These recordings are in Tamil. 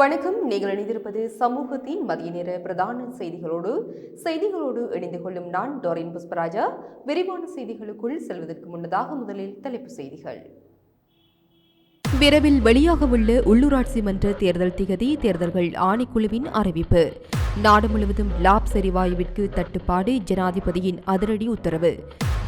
வணக்கம். நீங்கள் இணைந்திருப்பது சமூகத்தின் மதிய நேர பிரதான செய்திகளோடு செய்திகளோடு இணைந்து கொள்ளும் நான் டோரின் புஷ்பராஜா. விரிவான செய்திகளுக்குள் செல்வதற்கு முன்னதாக முதலில் தலைப்பு செய்திகள். விரைவில் வெளியாகவுள்ள உள்ளூராட்சி மன்ற தேர்தல் திகதி தேர்தல்கள் ஆணைக்குழுவின் அறிவிப்பு. நாடு முழுவதும் லாப் செரிவாயுவிற்கு தட்டுப்பாடு ஜனாதிபதியின் அதிரடி உத்தரவு.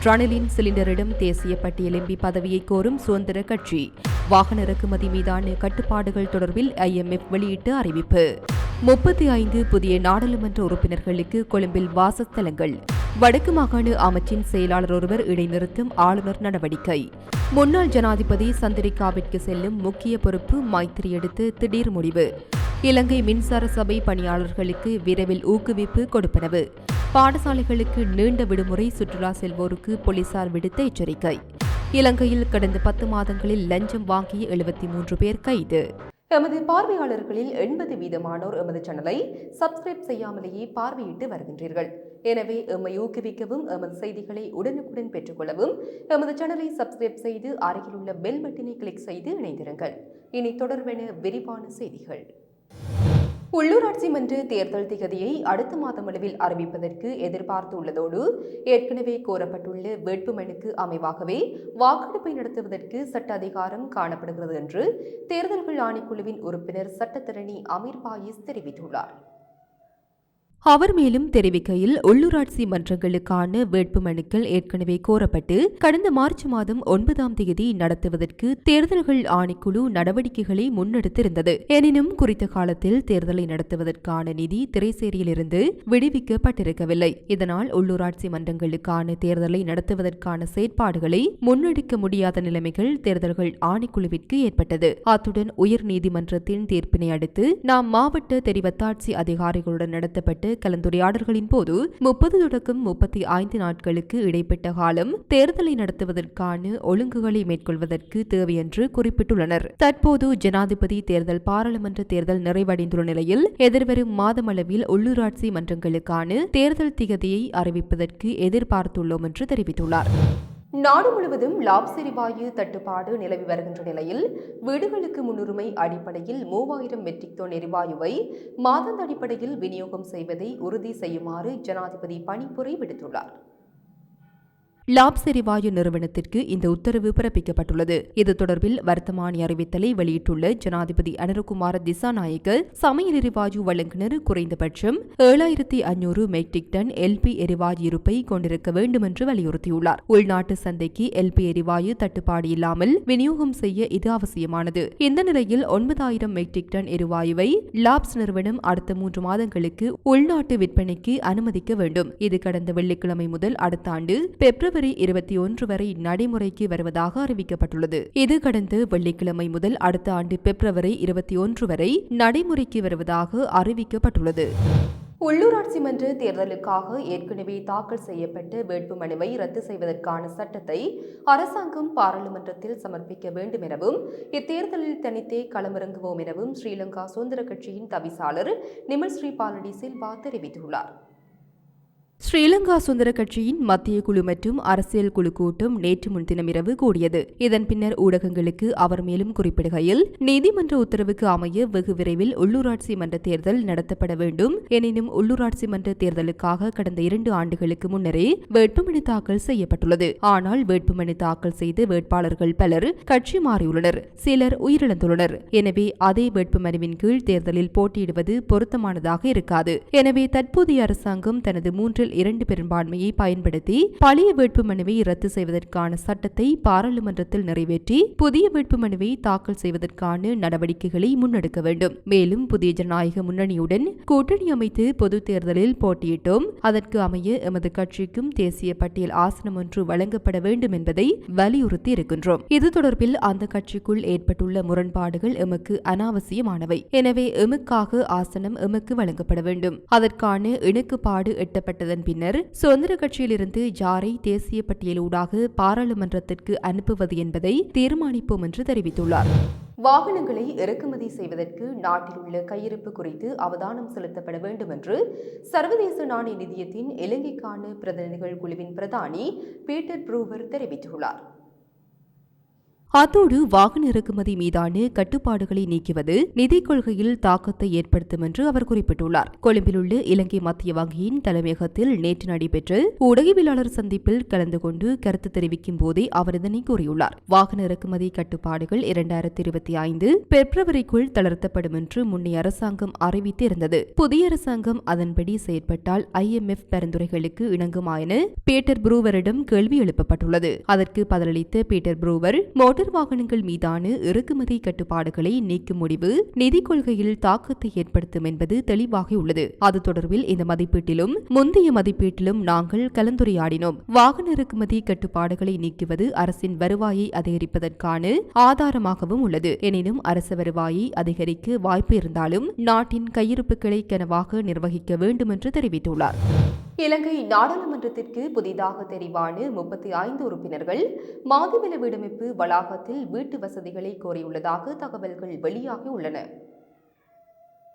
ரணிலின் சிலிண்டரிடம் தேசிய பட்டியல் எம்பி பதவியை கோரும் சுதந்திர கட்சி. வாகன இறக்குமதி மீதான கட்டுப்பாடுகள் தொடர்பில் ஐஎம்எஃப் வெளியிட்டு அறிவிப்பு. முப்பத்தி ஐந்து புதிய நாடாளுமன்ற உறுப்பினர்களுக்கு கொழும்பில் வாசஸ்தலங்கள். வடக்கு மாகாண அமைச்சின் செயலாளர் ஒருவர் இடைநிறுத்தும் ஆளுநர் நடவடிக்கை. முன்னாள் ஜனாதிபதி சந்திரிகாவிற்கு செல்லும் முக்கிய பொறுப்பு மைத்திரி எடுத்து திடீர் முடிவு. இலங்கை மின்சார சபை பணியாளர்களுக்கு விரைவில் ஊக்குவிப்பு கொடுப்பனவு. பாடசாலைகளுக்கு நீண்ட விடுமுறை சுற்றுலா செல்வோருக்கு போலீசார் விடுத்த எச்சரிக்கை. இலங்கையில் கடந்த பத்து மாதங்களில் லஞ்சம் வாங்கிய எழுபத்தி மூன்று பேர் கைது. எமது பார்வையாளர்களில் எண்பது வீதமானோர் எமது சேனலை சப்ஸ்கிரைப் செய்யாமலேயே பார்வையிட்டு வருகின்றீர்கள். எனவே எம்மை ஊக்குவிக்கவும் எமது செய்திகளை உடனுக்குடன் பெற்றுக்கொள்ளவும் எமது சேனலை சப்ஸ்கிரைப் செய்து அருகிலுள்ள பெல் பட்டினை கிளிக் செய்து இணைந்திருங்கள். இனி தொடர்பென விரிவான செய்திகள். உள்ளூராட்சி மன்ற தேர்தல் திகதியை அடுத்த மாதமளவில் அறிவிப்பதற்கு எதிர்பார்த்துள்ளதோடு ஏற்கனவே கோரப்பட்டுள்ள வேட்புமனுக்கு அமைவாகவே வாக்கெடுப்பை நடத்துவதற்கு சட்ட அதிகாரம் காணப்படுகிறது என்று தேர்தல்கள் ஆணைக்குழுவின் உறுப்பினர் சட்டத்தரணி அமீர் பாயிஸ் தெரிவித்துள்ளார். அவர் மேலும் தெரிவிக்கையில் உள்ளூராட்சி மன்றங்களுக்கான வேட்புமனுக்கள் ஏற்கனவே கோரப்பட்டு கடந்த மார்ச் மாதம் ஒன்பதாம் தேதி நடத்துவதற்கு தேர்தல்கள் ஆணைக்குழு நடவடிக்கைகளை முன்னெடுத்திருந்தது. எனினும் குறித்த காலத்தில் தேர்தலை நடத்துவதற்கான நிதி திரைசேரியிலிருந்து விடுவிக்கப்பட்டிருக்கவில்லை. இதனால் உள்ளூராட்சி மன்றங்களுக்கான தேர்தலை நடத்துவதற்கான செயற்பாடுகளை முன்னெடுக்க முடியாத நிலைமைகள் தேர்தல்கள் ஆணைக்குழுவிற்கு ஏற்பட்டது. அத்துடன் உயர் நீதிமன்றத்தின் தீர்ப்பினை அடுத்து நாம் மாவட்ட தெரிவத்தாட்சி அதிகாரிகளுடன் நடத்தப்பட்டு கலந்துரையாடல்களின் போது முப்பது தொடக்கம் முப்பத்தி ஐந்து நாட்களுக்கு இடைப்பட்ட காலம் தேர்தலை நடத்துவதற்கான ஒழுங்குகளை மேற்கொள்வதற்கு தேவையென்று குறிப்பிட்டுள்ளனர். தற்போது ஜனாதிபதி தேர்தல் பாராளுமன்ற தேர்தல் நிறைவடைந்துள்ள நிலையில் எதிர்வரும் மாதமளவில் உள்ளூராட்சி மன்றங்களுக்கான தேர்தல் திகதியை அறிவிப்பதற்கு எதிர்பார்த்துள்ளோம் என்று தெரிவித்துள்ளார். நாடு முழுவதும் லாப்செரிவாயு தட்டுப்பாடு நிலவி வருகின்ற நிலையில் வீடுகளுக்கு முன்னுரிமை அடிப்படையில் மூவாயிரம் மெட்ரிக் டன் எரிவாயுவை மாதந்த அடிப்படையில் விநியோகம் செய்வதை உறுதி செய்யுமாறு ஜனாதிபதி பணிப்புரை விடுத்துள்ளார். லாப் செரிவாயு நிறுவனத்திற்கு இந்த உத்தரவு பிறப்பிக்கப்பட்டுள்ளது. இது தொடர்பில் வர்த்தமானி அறிவித்தலை வெளியிட்டுள்ள ஜனாதிபதி அனுரகுமார திசாநாயக்க சமையல் எரிவாயு வழங்குநர் குறைந்தபட்சம் ஏழாயிரத்தி ஐநூறு மெட்ரிக் டன் எல்பி எரிவாயு இருப்பை கொண்டிருக்க வேண்டும் என்று வலியுறுத்தியுள்ளார். உள்நாட்டு சந்தைக்கு எல்பி எரிவாயு தட்டுப்பாடு இல்லாமல் விநியோகம் செய்ய இது அவசியமானது. இந்த நிலையில் ஒன்பதாயிரம் மெட்ரிக் டன் எரிவாயுவை லாப்ஸ் நிறுவனம் அடுத்த மூன்று மாதங்களுக்கு உள்நாட்டு விற்பனைக்கு அனுமதிக்க வேண்டும். இது கடந்த வெள்ளிக்கிழமை முதல் அடுத்த ஆண்டு பிப்ரவரி பிப்ரவரி இருபத்தி ஒன்று வரை நடைமுறைக்கு வருவதாக அறிவிக்கப்பட்டுள்ளது. இது கடந்த வெள்ளிக்கிழமை முதல் அடுத்த ஆண்டு பிப்ரவரி இருபத்தி ஒன்று வரை நடைமுறைக்கு வருவதாக அறிவிக்கப்பட்டுள்ளது. உள்ளூராட்சி மன்ற தேர்தலுக்காக ஏற்கனவே தாக்கல் செய்யப்பட்ட வேட்புமனுவை ரத்து செய்வதற்கான சட்டத்தை அரசாங்கம் பாராளுமன்றத்தில் சமர்ப்பிக்க வேண்டும் எனவும் இத்தேர்தலில் தனித்தே களமிறங்குவோம் எனவும் ஸ்ரீலங்கா சுதந்திர கட்சியின் தவிசாளர் நிமல் ஸ்ரீபாலடி சில்வா தெரிவித்துள்ளார். ஸ்ரீலங்கா சுந்தர கட்சியின் மத்திய குழு மற்றும் அரசியல் குழு கூட்டம் நேற்று முன்தினம் இரவு கூடியது. இதன் பின்னர் ஊடகங்களுக்கு அவர் மேலும் குறிப்பிடுகையில் நீதிமன்ற உத்தரவுக்கு அமைய வெகு விரைவில் உள்ளூராட்சி மன்ற தேர்தல் நடத்தப்பட வேண்டும். எனினும் உள்ளூராட்சி மன்ற தேர்தலுக்காக கடந்த இரண்டு ஆண்டுகளுக்கு முன்னரே வேட்புமனு தாக்கல் செய்யப்பட்டுள்ளது. ஆனால் வேட்புமனு தாக்கல் செய்த வேட்பாளர்கள் பலர் கட்சி மாறியுள்ளனர். சிலர் உயிரிழந்துள்ளனர். எனவே அதே வேட்புமனுவின் கீழ் தேர்தலில் போட்டியிடுவது பொருத்தமானதாக இருக்காது. எனவே தற்போதைய அரசாங்கம் தனது மூன்று மூன்றில் இரண்டு பெரும்பான்மையை பயன்படுத்தி பழைய வேட்புமனுவை ரத்து செய்வதற்கான சட்டத்தை பாராளுமன்றத்தில் நிறைவேற்றி புதிய வேட்புமனுவை தாக்கல் செய்வதற்கான நடவடிக்கைகளை முன்னெடுக்க வேண்டும். மேலும் புதிய ஜனநாயக முன்னணியுடன் கூட்டணி அமைத்து பொது தேர்தலில் போட்டியிட்டோம். அதற்கு அமைய எமது கட்சிக்கும் தேசிய பட்டியல் ஆசனம் ஒன்று வழங்கப்பட வேண்டும் என்பதை வலியுறுத்தி இருக்கின்றோம். இது தொடர்பில் அந்த கட்சிக்குள் ஏற்பட்டுள்ள முரண்பாடுகள் எமக்கு அனாவசியமானவை. எனவே எமக்காக ஆசனம் எமக்கு வழங்கப்பட வேண்டும். அதற்கான இணக்குப்பாடு எட்டப்பட்டதன் பின்னர் சுதந்திர கட்சியிலிருந்து யாரை தேசிய பட்டியலூடாக பாராளுமன்றத்திற்கு அனுப்புவது என்பதை தீர்மானிப்போம் என்று தெரிவித்துள்ளார். வாகனங்களை இறக்குமதி செய்வதற்கு நாட்டில் உள்ள கையிருப்பு குறித்து அவதானம் செலுத்தப்பட வேண்டும் என்று சர்வதேச நாணய நிதியத்தின் இலங்கைக்கான பிரதிநிதிகள் குழுவின் பிரதானி பீட்டர் ப்ரூவர் தெரிவித்துள்ளார். அத்தோடு வாகன இறக்குமதி மீதான கட்டுப்பாடுகளை நீக்குவது நிதி கொள்கையில் தாக்கத்தை ஏற்படுத்தும் என்று அவர் குறிப்பிட்டுள்ளார். கொழும்பிலுள்ள இலங்கை மத்திய வங்கியின் தலைமையகத்தில் நேற்று நடைபெற்ற ஊடகவியலாளர் சந்திப்பில் கலந்து கொண்டு கருத்து தெரிவிக்கும் போதே அவர் இதனை கூறியுள்ளார். வாகன இறக்குமதி கட்டுப்பாடுகள் இரண்டாயிரத்தி இருபத்தி ஐந்து பிப்ரவரிக்குள் தளர்த்தப்படும் என்று முன்னைய அரசாங்கம் அறிவித்திருந்தது. புதிய அரசாங்கம் அதன்படி செயற்பட்டால் ஐஎம்எஃப் பரிந்துரைகளுக்கு இணங்குமா என பீட்டர் புரூவரிடம் கேள்வி எழுப்பப்பட்டுள்ளது. அதற்கு பதிலளித்த பீட்டர் ப்ரூவர் மோட்டார் வாகனங்கள் மீதான இறக்குமதி கட்டுப்பாடுகளை நீக்கும் முடிவு நிதி கொள்கையில் தாக்கத்தை ஏற்படுத்தும் என்பது தெளிவாகியுள்ளது அது தொடர்பில் இந்த மதிப்பீட்டிலும் முந்தைய மதிப்பீட்டிலும் நாங்கள் கலந்துரையாடினோம். வாகன இறக்குமதி கட்டுப்பாடுகளை நீக்குவது அரசின் வருவாயை அதிகரிப்பதற்கான ஆதாரமாகவும் உள்ளது. எனினும் அரசு வருவாயை அதிகரிக்க வாய்ப்பு இருந்தாலும் நாட்டின் கையிருப்புகளை கனவாக நிர்வகிக்க வேண்டும் என்று தெரிவித்துள்ளார். இலங்கை நாடாளுமன்றத்திற்கு புதிதாக தெரிவான முப்பத்தி ஐந்து உறுப்பினர்கள் மாதிவில வீடமைப்பு வளாகத்தில் வீட்டு வசதிகளை கோரியுள்ளதாக தகவல்கள் வெளியாகியுள்ளன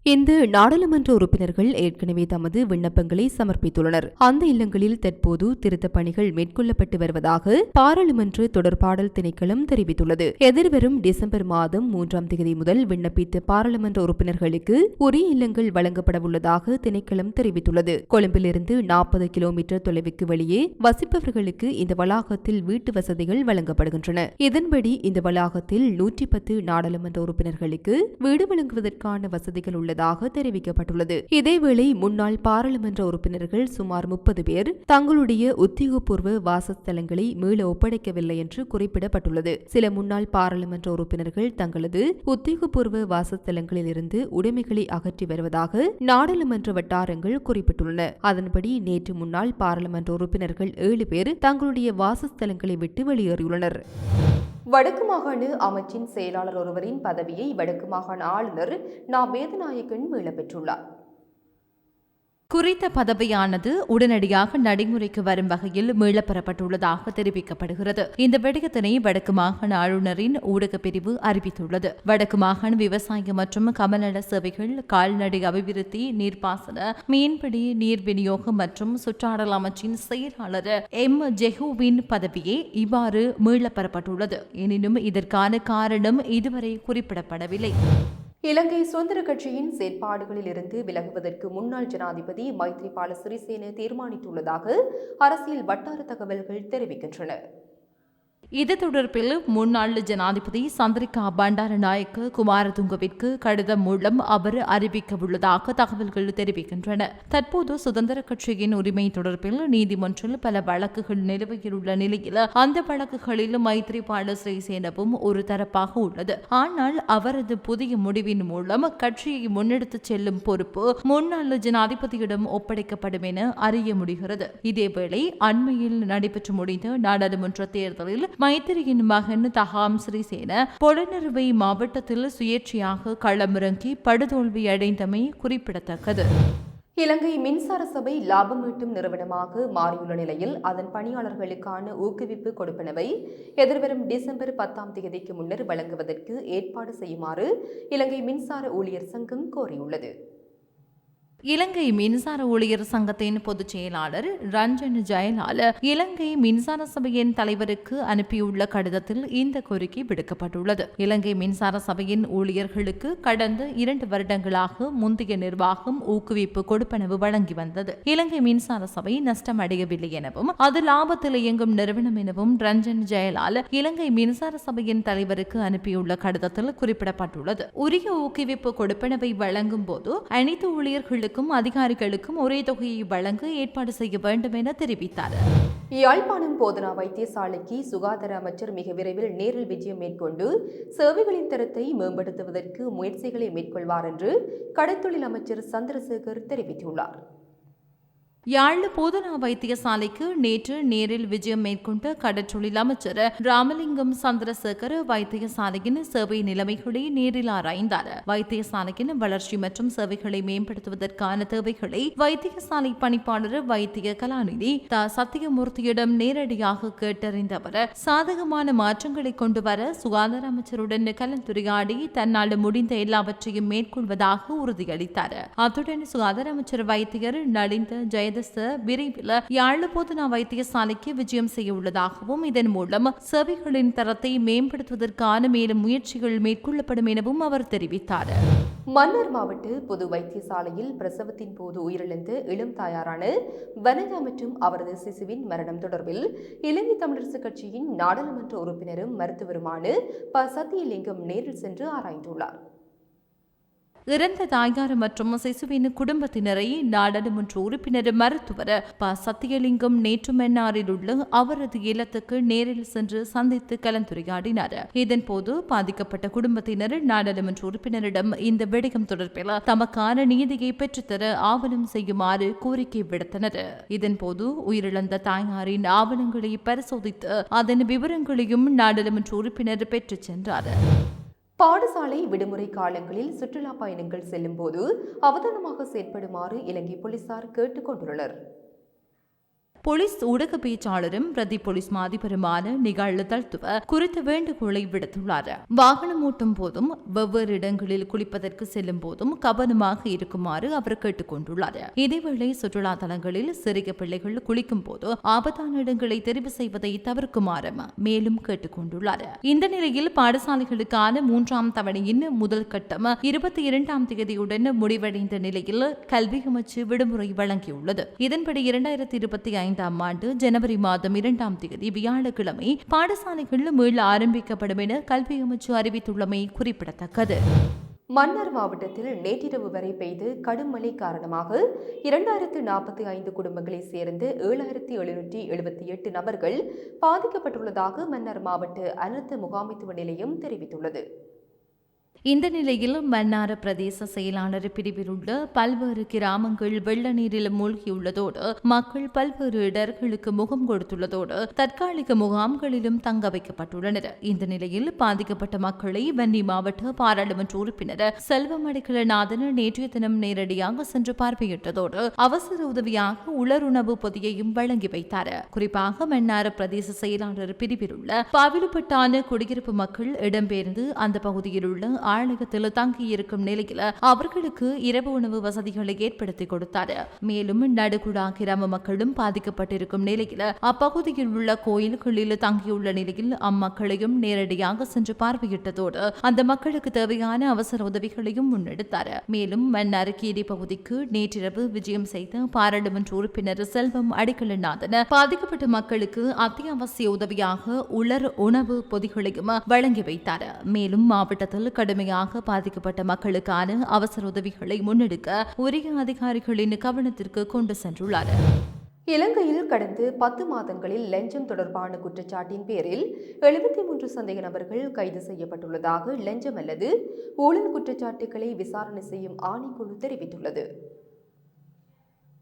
இந்த நாடாளுமன்ற உறுப்பினர்கள் ஏற்கனவே தமது விண்ணப்பங்களை சமர்ப்பித்துள்ளனர். அந்த இல்லங்களில் தற்போது திருத்தப் பணிகள் மேற்கொள்ளப்பட்டு வருவதாக பாராளுமன்ற தொடர்பாடல் திணைக்களம் தெரிவித்துள்ளது. எதிர்வரும் டிசம்பர் மாதம் மூன்றாம் தேதி முதல் விண்ணப்பித்த பாராளுமன்ற உறுப்பினர்களுக்கு உரிய இல்லங்கள் வழங்கப்படவுள்ளதாக திணைக்களம் தெரிவித்துள்ளது. கொழும்பிலிருந்து நாற்பது கிலோமீட்டர் தொலைவுக்கு வெளியே வசிப்பவர்களுக்கு இந்த வளாகத்தில் வீட்டு வசதிகள் வழங்கப்படுகின்றன. இதன்படி இந்த வளாகத்தில் நூற்றி பத்து நாடாளுமன்ற உறுப்பினர்களுக்கு வீடு வழங்குவதற்கான வசதிகள் உள்ள உள்ளதாக தெரிவிக்கப்பட்டுள்ளது. இதேவேளை முன்னாள் பாராளுமன்ற உறுப்பினர்கள் சுமார் முப்பது பேர் தங்களுடைய உத்தியோகபூர்வ வாசஸ்தலங்களை மீள ஒப்படைக்கவில்லை என்று குறிப்பிடப்பட்டுள்ளது. சில முன்னாள் பாராளுமன்ற உறுப்பினர்கள் தங்களது உத்தியோகபூர்வ வாசஸ்தலங்களில் இருந்து உடைமைகளை அகற்றி வருவதாக நாடாளுமன்ற வட்டாரங்கள் குறிப்பிட்டுள்ளன. அதன்படி நேற்று முன்னாள் பாராளுமன்ற உறுப்பினர்கள் ஏழு பேர் தங்களுடைய வாசஸ்தலங்களை விட்டு வெளியேறியுள்ளனர். வடக்கு மாகாண அமைச்சின் செயலாளர் ஒருவரின் பதவியை வடக்கு மாகாண ஆளுநர் நா. வேதநாயகன் மீளப் பெற்றுள்ளார். குறித்த பதவியானது உடனடியாக நடைமுறைக்கு வரும் வகையில் மீளப்பெறப்பட்டுள்ளதாக தெரிவிக்கப்படுகிறது. இந்த விடயத்தினை வடக்கு மாகாண ஆளுநரின் ஊடகப் பிரிவு அறிவித்துள்ளது. வடக்கு மாகாண விவசாய மற்றும் கமநல சேவைகள் கால்நடை அபிவிருத்தி நீர்ப்பாசன மீன்பிடி நீர் விநியோகம் மற்றும் சுற்றாடல் அமைச்சின் செயலாளர் எம். ஜெஹூவின் பதவியே இவ்வாறு மீளப்பெறப்பட்டுள்ளது. எனினும் இதற்கான காரணம் இதுவரை குறிப்பிடப்படவில்லை. இலங்கை சுதந்திர கட்சியின் செயற்பாடுகளில் இருந்து விலகுவதற்கு முன்னாள் ஜனாதிபதி மைத்ரிபால சிறிசேன தீர்மானித்துள்ளதாக அரசியல் வட்டார தகவல்கள் தெரிவிக்கின்றன. இது தொடர்பில் முன்னாள் ஜனாதிபதி சந்திரிகா பண்டாரநாயக்க குமாரதுங்கவிற்கு கடிதம் மூலம் அவர் அறிவிக்கவுள்ளதாக தகவல்கள் தெரிவிக்கின்றன. தற்போது சுதந்திர கட்சியின் உரிமை தொடர்பில் நீதிமன்றில் பல வழக்குகள் நிலுவையில் உள்ள நிலையில் அந்த வழக்குகளில் மைத்ரிபால சிறிசேனவும் ஒரு தரப்பாக உள்ளது. ஆனால் அவரது புதிய முடிவின் மூலம் கட்சியை முன்னெடுத்துச் செல்லும் பொறுப்பு முன்னாள் ஜனாதிபதியிடம் ஒப்படைக்கப்படும் என அறிய முடிகிறது. இதேவேளை அண்மையில் நடைபெற்று முடிந்த நாடாளுமன்ற தேர்தலில் மைத்திரியின் மகன் தகாம் ஸ்ரீசேன பொலனறுவை மாவட்டத்தில் சுயேட்சையாக களமிறங்கி படுதோல்வி அடைந்தமை குறிப்பிடத்தக்கது. இலங்கை மின்சார சபை லாபம் ஈட்டும் நிறுவனமாக மாறியுள்ள நிலையில் அதன் பணியாளர்களுக்கான ஊக்குவிப்பு கொடுப்பனவை எதிர்வரும் டிசம்பர் பத்தாம் தேதிக்கு முன்னர் வழங்குவதற்கு ஏற்பாடு செய்யுமாறு இலங்கை மின்சார ஊழியர் சங்கம் கோரியுள்ளது. இலங்கை மின்சார ஊழியர் சங்கத்தின் பொதுச் செயலாளர் ரஞ்சன் ஜெயலால் இலங்கை மின்சார சபையின் தலைவருக்கு அனுப்பியுள்ள கடிதத்தில் இந்த கோரிக்கை விடுக்கப்பட்டுள்ளது. இலங்கை மின்சார சபையின் ஊழியர்களுக்கு கடந்த இரண்டு வருடங்களாக முந்தைய நிர்வாகம் ஊக்குவிப்பு கொடுப்பனவு வழங்கி வந்தது. இலங்கை மின்சார சபை நஷ்டம் அடையவில்லை எனவும் அது லாபத்தில் இயங்கும் நிறுவனம் எனவும் ரஞ்சன் ஜெயலால் இலங்கை மின்சார சபையின் தலைவருக்கு அனுப்பியுள்ள கடிதத்தில் குறிப்பிடப்பட்டுள்ளது. உரிய ஊக்குவிப்பு கொடுப்பனவை வழங்கும் போது அனைத்து ஊழியர்களுக்கு ஊழியர்களுக்கும் அதிகாரிகளுக்கும் ஒரே தொகையை வழங்க ஏற்பாடு செய்ய வேண்டும் என தெரிவித்தார். யாழ்ப்பாணம் போதனா வைத்தியசாலைக்கு சுகாதார அமைச்சர் மிக விரைவில் நேரில் விஜயம் மேற்கொண்டு சேவைகளின் தரத்தை மேம்படுத்துவதற்கு முயற்சிகளை மேற்கொள்வார் என்று கடத்தொழில் அமைச்சர் சந்திரசேகர் தெரிவித்துள்ளார். யாழ் போதனா வைத்தியசாலைக்கு நேற்று நேரில் விஜயம் மேற்கொண்ட கடற்றொழில் அமைச்சர் ராமலிங்கம் சந்திரசேகர் வைத்தியசாலையின் சேவை நிலைமைகளை நேரில் ஆராய்ந்தார். வைத்தியசாலையின் வளர்ச்சி மற்றும் சேவைகளை மேம்படுத்துவதற்கான தேவைகளை வைத்தியசாலை பணிப்பாளர் வைத்திய கலாநிதி த. சத்தியமூர்த்தியிடம் நேரடியாக கேட்டறிந்த அவர் சாதகமான மாற்றங்களை கொண்டு வர சுகாதார அமைச்சருடன் கலந்துரையாடி தன்னால் முடிந்த எல்லாவற்றையும் மேற்கொள்வதாக உறுதியளித்தார். அத்துடன் சுகாதார அமைச்சர் வைத்தியர் நலிந்த ஜெய மேதச விரைவில் யாழ் போதனா வைத்தியசாலைக்கு விஜயம் செய்ய உள்ளதாகவும் இதன் மூலம் சேவைகளின் தரத்தை மேம்படுத்துவதற்கான மேலும் முயற்சிகள் மேற்கொள்ளப்படும் எனவும் அவர் தெரிவித்தார். மன்னார் மாவட்ட பொது வைத்தியசாலையில் பிரசவத்தின் போது உயிரிழந்த இளம் தாயாரான வனஜா மற்றும் அவரது சிசுவின் மரணம் தொடர்பில் இலங்கை தமிழரசுக் கட்சியின் நாடாளுமன்ற உறுப்பினரும் மருத்துவருமான ப. சத்தியலிங்கம் நேரில் சென்று ஆராய்ந்துள்ளார். இறந்த தாயார் மற்றும் சிசுவின் குடும்பத்தினரை நாடாளுமன்ற உறுப்பினர் மருத்துவர் ப. சத்தியலிங்கம் நேற்று மன்னாரில் உள்ள அவரது இல்லத்துக்கு நேரில் சென்று சந்தித்து கலந்துரையாடினார். இதன்போது பாதிக்கப்பட்ட குடும்பத்தினர் நாடாளுமன்ற உறுப்பினரிடம் இந்த விடயம் தொடர்பில் தமக்கான நீதியை பெற்றுத்தர ஆவணம் செய்யுமாறு கோரிக்கை விடுத்தனர். இதன்போது உயிரிழந்த தாயாரின் ஆவணங்களை பரிசோதித்து அதன் விவரங்களையும் நாடாளுமன்ற உறுப்பினர் பெற்றுச் சென்றார். பாடசாலை விடுமுறை காலங்களில் சுற்றுலா பயணங்கள் செல்லும்போது அவதானமாக செயற்படுமாறு இலங்கை போலீசார் கேட்டுக் கொண்டுள்ளனர் போலீஸ் ஊடக பேச்சாளரும் பிரதி போலீஸ் மாதிபருமான நிகழ்வு தழ்த்துவ குறித்த வேண்டுகோளை விடுத்துள்ளார். வாகனம் ஓட்டும் போதும் வெவ்வேறு இடங்களில் குளிப்பதற்கு செல்லும் போதும் கவனமாக இருக்குமாறு அவர் கேட்டுக்கொண்டுள்ளார் இதேவேளை சுற்றுலா தலங்களில் சிறிய பிள்ளைகள் குளிக்கும் போது ஆபத்தான இடங்களை தெரிவு செய்வதை தவிர்க்குமாறும் மேலும் கேட்டுக்கொண்டுள்ளார் இந்த நிலையில் பாடசாலைகளுக்கான மூன்றாம் தவணையின் முதல் கட்டம் இருபத்தி இரண்டாம் தேதியுடன் முடிவடைந்த நிலையில் கல்வி அமைச்சு விடுமுறை வழங்கியுள்ளது. இதன்படி இரண்டாயிரத்தி இருபத்தி ஐந்தாம் ஆண்டு ஜனவரி மாதம் இரண்டாம் தேதி வியாழக்கிழமை பாடசாலைகள் மீள ஆரம்பிக்கப்படும் என கல்வி அமைச்சு அறிவித்துள்ளமை குறிப்பிடத்தக்கது. மன்னார் மாவட்டத்தில் நேற்றிரவு வரை பெய்து கடும் மழை காரணமாக இரண்டாயிரத்து நாற்பத்தி ஐந்து குடும்பங்களைச் சேர்ந்து ஏழாயிரத்தி எழுநூற்றி எழுபத்தி எட்டு நபர்கள் பாதிக்கப்பட்டுள்ளதாக மன்னார் மாவட்ட அனர்த்த முகாமைத்துவ நிலையம் தெரிவித்துள்ளது. இந்த நிலையில் மன்னார பிரதேச செயலாளர் பிரிவில் உள்ள பல்வேறு கிராமங்கள் வெள்ள நீரில் மூழ்கியுள்ளதோடு மக்கள் பல்வேறு இடர்களுக்கு முகம் கொடுத்துள்ளதோடு தற்காலிக முகாம்களிலும் தங்க வைக்கப்பட்டுள்ளனர். இந்த நிலையில் பாதிக்கப்பட்ட மக்களை வன்னி மாவட்ட பாராளுமன்ற உறுப்பினர் செல்வமடிக்கலநாதன் நேற்றைய தினம் நேரடியாக சென்று பார்வையிட்டதோடு அவசர உதவியாக உலருணவு பொதியையும் வழங்கி வைத்தார். குறிப்பாக மன்னார பிரதேச செயலாளர் பிரிவில் உள்ள பாவிலுப்பட்டான குடியிருப்பு மக்கள் இடம்பெயர்ந்து அந்த பகுதியில் உள்ள ஆலயத்தில் தங்கியிருக்கும் நிலையில் அவர்களுக்கு இரவு உணவு வசதிகளை ஏற்படுத்தி கொடுத்தார். மேலும் நடுகுடா கிராம மக்களும் பாதிக்கப்பட்டிருக்கும் நிலையில் அப்பகுதியில் உள்ள கோயில்களில் தங்கியுள்ள நிலையில் அம்மக்களையும் நேரடியாக சென்று பார்வையிட்டதோடு அந்த மக்களுக்கு தேவையான அவசர உதவிகளையும் முன்னெடுத்தார். மேலும் மன்னார்கீரி பகுதிக்கு நேற்றிரவு விஜயம் செய்த பாராளுமன்ற உறுப்பினர் செல்வம் அடிக்கலநாதன் பாதிக்கப்பட்ட மக்களுக்கு அத்தியாவசிய உதவியாக உலர் உணவு பொதிகளையும் வழங்கி வைத்தார். மேலும் மாவட்டத்தில் கடுமையாக பாதிக்கப்பட்ட மக்களுக்கான அவசர உதவிகளை முன்னெடுக்க உரிய அதிகாரிகளின் கவனத்திற்கு கொண்டு சென்றுள்ளார். இலங்கையில் கடந்த பத்து மாதங்களில் லஞ்சம் தொடர்பான குற்றச்சாட்டின் பேரில் எழுபத்தி மூன்று சந்தேக நபர்கள் கைது செய்யப்பட்டுள்ளதாக லஞ்சம் அல்லது ஊழல் குற்றச்சாட்டுகளை விசாரணை செய்யும் ஆணைக்குழு தெரிவித்துள்ளது.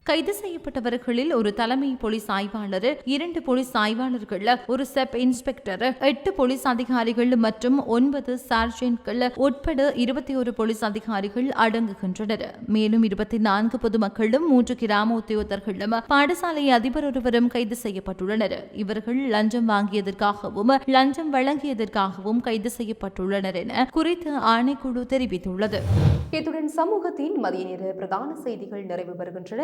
கைது செய்யப்பட்டவர்களில் ஒரு தலைமை போலீஸ் ஆய்வாளர் இரண்டு போலீஸ் ஆய்வாளர்கள் ஒரு சப் இன்ஸ்பெக்டர் எட்டு போலீஸ் அதிகாரிகள் மற்றும் ஒன்பது சார்ஜென்ட்கள் உட்பட இருபத்தி ஒரு போலீஸ் அதிகாரிகள் அடங்குகின்றனர். மேலும் இருபத்தி நான்கு பொதுமக்களும் மூன்று கிராம உத்தியோகர்களும் பாடசாலை அதிபர் ஒருவரும் கைது செய்யப்பட்டுள்ளனர். இவர்கள் லஞ்சம் வாங்கியதற்காகவும் லஞ்சம் வழங்கியதற்காகவும் கைது செய்யப்பட்டுள்ளனர் என குறித்த ஆணைக்குழு தெரிவித்துள்ளது. இத்துடன் சமூகத்தின் மதிய நேர பிரதான செய்திகள் நிறைவு பெறுகின்றன.